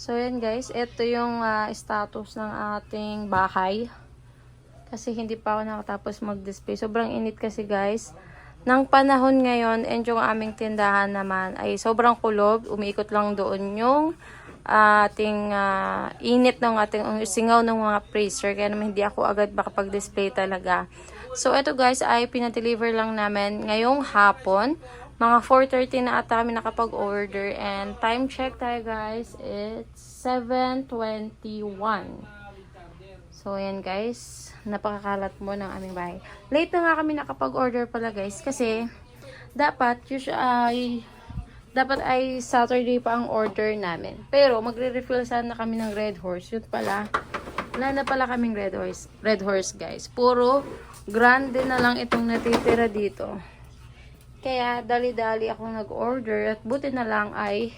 So, yan guys. Ito yung ah, status ng ating bahay. Kasi hindi pa ako nakatapos mag-display. Sobrang init kasi guys. Nang panahon ngayon, and yung aming tindahan naman ay sobrang kulob. Umiikot lang doon yung ating ah, init ng ating singaw ng mga freezer. Kaya naman hindi ako agad makapag-display talaga. So, ito guys ay pinadeliver lang namin ngayong hapon. Mga 4.30 na ata kami nakapag-order. And time check tayo guys, it's 7.21. So, ayan guys. Napakakalat mo ng aming bahay. Late na nga kami nakapag-order pala guys. Kasi, dapat, usually, ay, dapat ay Saturday pa ang order namin. Pero, magre-refill sana kami ng Red Horse. Yun pala. Wala na pala kaming Red Horse, Red Horse guys. Puro grande na lang itong natitira dito. Kaya, dali-dali ako nag-order. At buti na lang ay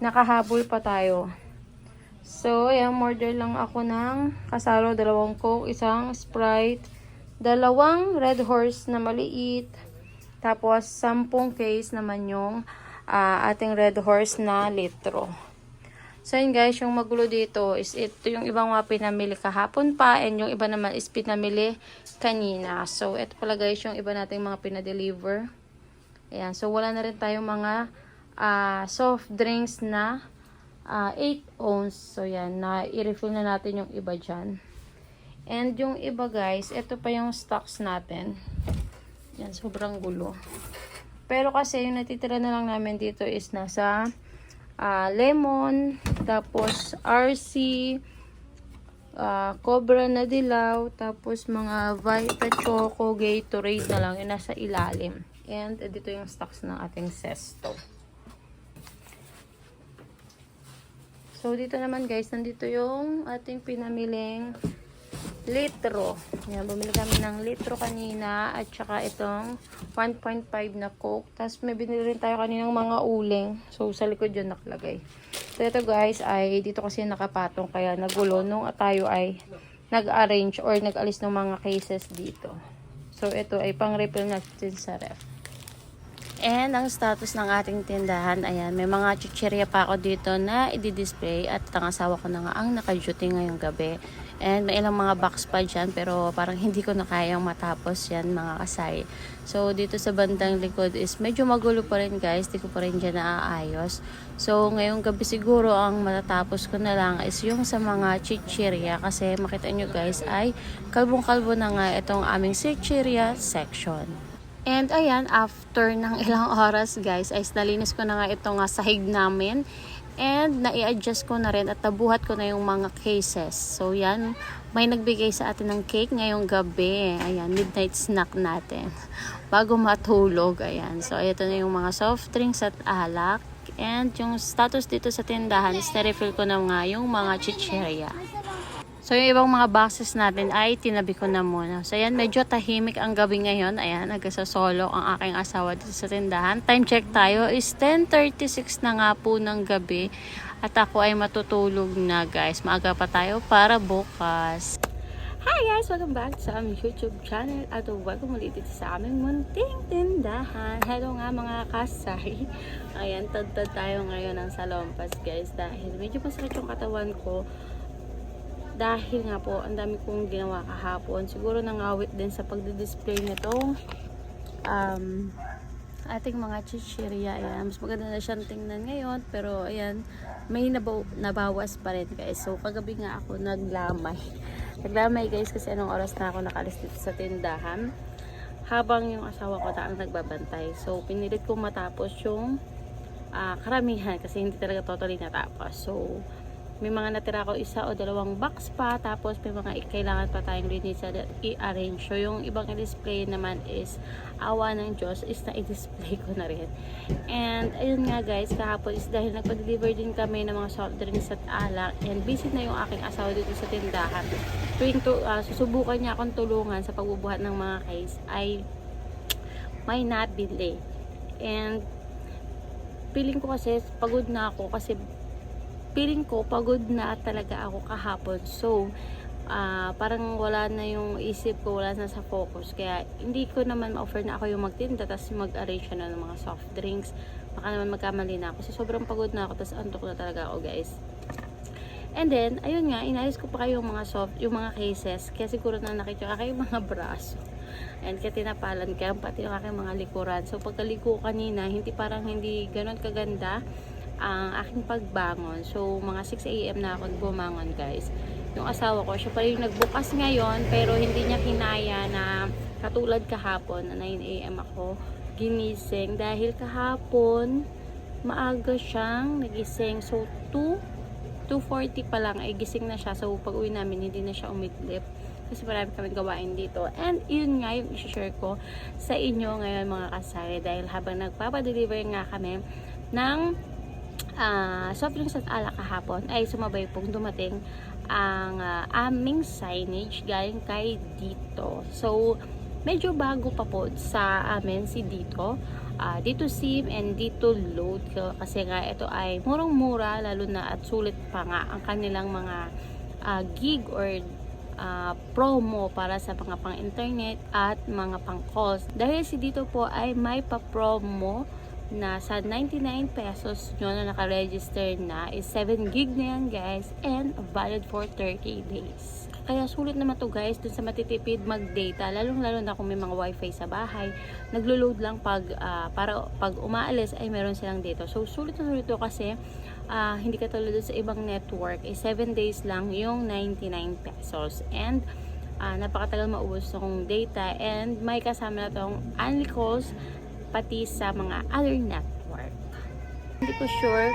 nakahabol pa tayo. So, ayan, order lang ako ng kasalo, dalawang Coke, isang Sprite, dalawang Red Horse na maliit, tapos sampung case naman yung ah, ating Red Horse na litro. So, yun guys, yung magulo dito is ito yung ibang mga pinamili kahapon pa and yung iba naman is pinamili kanina. So, ito pala guys yung iba nating mga pinadeliver. Ayan, so wala na rin tayong mga ah, soft drinks na ah, 8 ounce. So, yan, na i-refill na natin yung iba dyan. And yung iba guys, ito pa yung stocks natin. Yan, sobrang gulo. Pero kasi yung natitira na lang namin dito is nasa ah, lemon, tapos RC, ah, Cobra na dilaw, tapos mga Vita Choco, Gatorade na lang yung nasa ilalim. And dito yung stocks ng ating sesto. So, dito naman guys, nandito yung ating pinamiling litro. Yan, bumili kami ng litro kanina at saka itong 1.5 na Coke. Tapos may binili rin tayo kaninang mga uling. So, sa likod yun nakalagay. So, ito guys ay dito kasi nakapatong kaya nagulo nung tayo ay nag-arrange or nag-alis ng mga cases dito. So, ito ay pang-refill natin sa ref. And ang status ng ating tindahan, ayan, may mga chichirya pa ako dito na i-display at ang asawa ko na nga ang naka-duty ngayong gabi. And may ilang mga box pa dyan pero parang hindi ko na kayang matapos yan mga kasay. So dito sa bandang likod is medyo magulo pa rin guys, di ko pa rin dyan naaayos. So ngayong gabi siguro ang matatapos ko na lang is yung sa mga chichirya kasi makita nyo guys ay kalbong-kalbo na nga itong aming chichirya section. And ayan, after ng ilang oras guys, ay nalinis ko na nga ito nga sahig namin. And nai-adjust ko na rin at nabuhat ko na yung mga cases. So yan, may nagbigay sa atin ng cake ngayong gabi. Ayan, midnight snack natin. Bago matulog, ayan. So ito na yung mga soft drinks at alak. And yung status dito sa tindahan is na-refill ko na nga yung mga chichirya. So, yung ibang mga boxes natin ay tinabi ko na muna. So, ayan, medyo tahimik ang gabi ngayon. Ayan, nagkasasolo ang aking asawa dito sa tindahan. Time check tayo is 10.36 na nga po ng gabi. At ako ay matutulog na guys. Maaga pa tayo para bukas. Hi guys! Welcome back sa aming YouTube channel at welcome ulit dito sa aming munting tindahan. Hello nga mga kasay. Ayan, tad-tad tayo ngayon ng salompas guys dahil medyo masakit yung katawan ko dahil nga po ang dami kong ginawa kahapon. Siguro nangawit din sa pagdi-display nitong um, ating mga chichirya. Ayan, mas maganda na siyang tingnan ngayon. Pero ayan, may nabaw, nabawas pa rin guys. So kagabi nga ako naglamay. Naglamay guys kasi anong oras na ako nakalis dito sa tindahan. Habang yung asawa ko na ang nagbabantay. So pinilit kong matapos yung ah, karamihan kasi hindi talaga totally natapos. So may mga natira ko isa o dalawang box pa tapos may mga kailangan pa tayong linisan at i-arrange. So yung ibang i-display naman is awa ng Diyos is na i-display ko na rin. And ayun nga guys kahapon is dahil nagpa-deliver din kami ng mga soft drinks at alak and busy na yung aking asawa dito sa tindahan. Tuwing to, ah, susubukan niya akong tulungan sa pagbubuhat ng mga case ay may nabili. And feeling ko kasi pagod na ako kasi feeling ko pagod na talaga ako kahapon. So, ah, parang wala na yung isip ko, wala na sa focus. Kaya, hindi ko naman ma-offer na ako yung magtinda, tapos mag-arrange na ng mga soft drinks. Baka naman magkamali na ako. Kasi sobrang pagod na ako, tapos antok na talaga ako, guys. And then, ayun nga, inalis ko pa kayo yung mga soft, yung mga cases. Kaya siguro na nakita kayo yung mga braso. And kaya tinapalan kaya pati yung aking mga likuran. So, pagkaliko kanina, hindi parang hindi ganun kaganda ang aking pagbangon. So, mga 6 a.m. na ako bumangon, guys. Yung asawa ko, siya pa rin nagbukas ngayon, pero hindi niya kinaya na katulad kahapon, na 9 a.m. ako ginising. Dahil kahapon, maaga siyang nagising. So, 2 2.40 pa lang ay gising na siya. So, pag uwi namin, hindi na siya umidlip. Kasi marami kami gawain dito. And yun nga yung share ko sa inyo ngayon mga kasari. Dahil habang nagpapadeliver nga kami ng ah soft drinks at alak kahapon, ay sumabay pong dumating ang ah, aming signage galing kay Dito. So, medyo bago pa po sa amin si Dito. Ah, dito SIM and dito load kasi nga ito ay murang-mura lalo na at sulit pa nga ang kanilang mga ah, gig or ah, promo para sa mga pang-internet at mga pang-calls. Dahil si dito po ay may pa-promo na sa 99 pesos nyo na nakaregister na is 7 gig na yan guys and valid for 30 days. Kaya sulit naman to guys dun sa matitipid mag-data lalong lalo na kung may mga wifi sa bahay naglo-load lang pag ah, para pag umaalis ay meron silang data. So sulit na sulit to kasi ah, hindi katulad sa ibang network eh 7 days lang yung 99 pesos and ah, napakatagal maubos ng data and may kasama na tong only pati sa mga other network. Hindi ko sure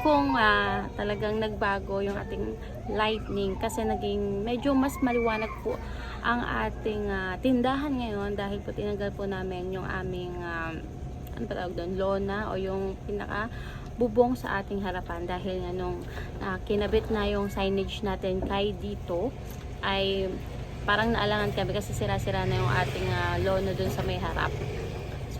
kung ah, talagang nagbago yung ating lightning kasi naging medyo mas maliwanag po ang ating ah, tindahan ngayon dahil po tinanggal po namin yung aming ah, ano ba tawag doon, lona o yung pinaka bubong sa ating harapan dahil nga nung ah, kinabit na yung signage natin kay dito ay parang naalangan kami kasi sira-sira na yung ating ah, lona dun sa may harap.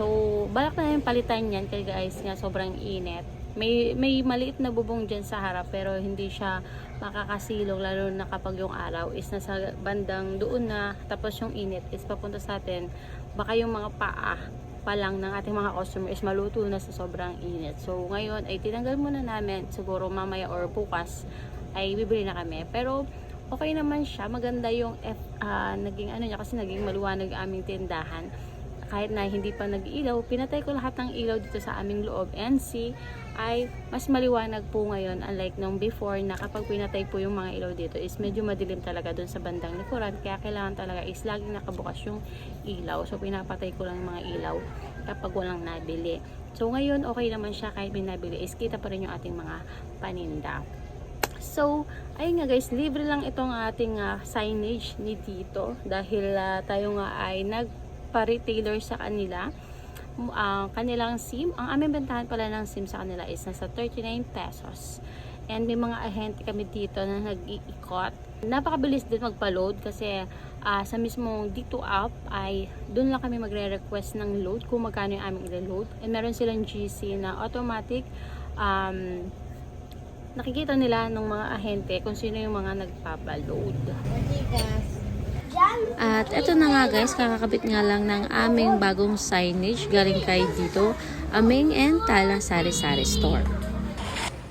So, balak na yung palitan yan kaya guys nga sobrang init. May, may maliit na bubong dyan sa harap pero hindi siya makakasilong lalo na kapag yung araw is nasa bandang doon na tapos yung init is papunta sa atin baka yung mga paa pa lang ng ating mga customer is maluto na sa sobrang init. So, ngayon ay tinanggal muna namin siguro mamaya or bukas ay bibili na kami. Pero, okay naman siya. Maganda yung F, ah, naging ano niya kasi naging maluwanag aming tindahan kahit na hindi pa nag-ilaw, pinatay ko lahat ng ilaw dito sa aming loob. And see ay mas maliwanag po ngayon unlike nung before na kapag pinatay po yung mga ilaw dito is medyo madilim talaga dun sa bandang likuran. Kaya kailangan talaga is laging nakabukas yung ilaw. So pinapatay ko lang yung mga ilaw kapag walang nabili. So ngayon okay naman siya kahit may nabili is kita pa rin yung ating mga paninda. So, ayun nga guys, libre lang itong ating ah, signage ni Tito dahil ah, tayo nga ay nagpa-retailer sa kanila. Ang kanilang SIM, ang aming bentahan pala ng SIM sa kanila is nasa 39 pesos. And may mga ahente kami dito na nag-iikot. Napakabilis din magpa-load kasi ah, sa mismong dito app ay doon lang kami magre-request ng load kung magkano yung aming i-load. And meron silang GC na automatic um, nakikita nila ng mga ahente kung sino yung mga nagpapaload. At eto na nga guys, kakakabit nga lang ng aming bagong signage galing kay dito, Aming and Tala Sari Sari Store.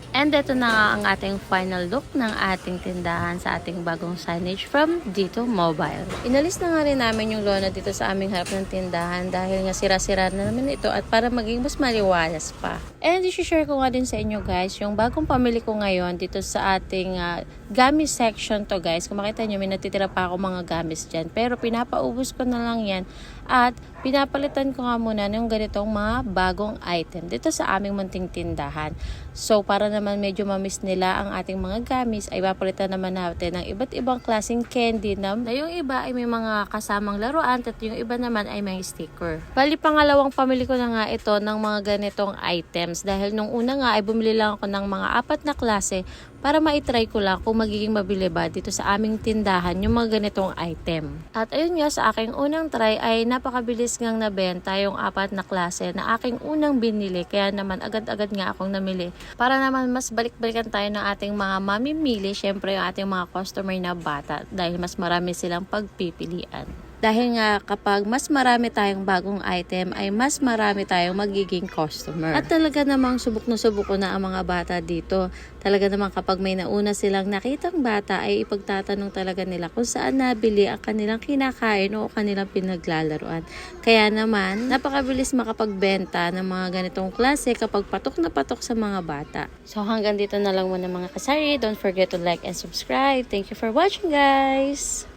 And ito na nga ang ating final look ng ating tindahan sa ating bagong signage from Dito Mobile. Inalis na nga rin namin yung lona dito sa aming harap ng tindahan dahil nga sira-sira na naman ito at para maging mas maliwalas pa. And i-share ko nga din sa inyo guys yung bagong pamili ko ngayon dito sa ating ah, gamis section to guys. Kung makita nyo may natitira pa ako mga gamis dyan. Pero pinapaubos ko na lang yan at pinapalitan ko nga muna ng ganitong mga bagong item dito sa aming munting tindahan. So, para naman medyo mamiss nila ang ating mga gamis, ay papalitan naman natin ng iba't ibang klaseng candy na, na yung iba ay may mga kasamang laruan at yung iba naman ay may sticker. Bali, pangalawang pamili ko na nga ito ng mga ganitong items dahil nung una nga ay bumili lang ako ng mga apat na klase para maitry ko lang kung magiging mabili ba dito sa aming tindahan yung mga ganitong item. At ayun nga sa aking unang try ay napakabilis ngang nabenta yung apat na klase na aking unang binili kaya naman agad-agad nga akong namili para naman mas balik-balikan tayo ng ating mga mamimili syempre yung ating mga customer na bata dahil mas marami silang pagpipilian. Dahil nga kapag mas marami tayong bagong item ay mas marami tayong magiging customer. At talaga namang subok na subok ko na ang mga bata dito. Talaga namang kapag may nauna silang nakitang bata ay ipagtatanong talaga nila kung saan nabili ang kanilang kinakain o kanilang pinaglalaruan. Kaya naman, napakabilis makapagbenta ng mga ganitong klase kapag patok na patok sa mga bata. So hanggang dito na lang muna mga kasari. Don't forget to like and subscribe. Thank you for watching guys!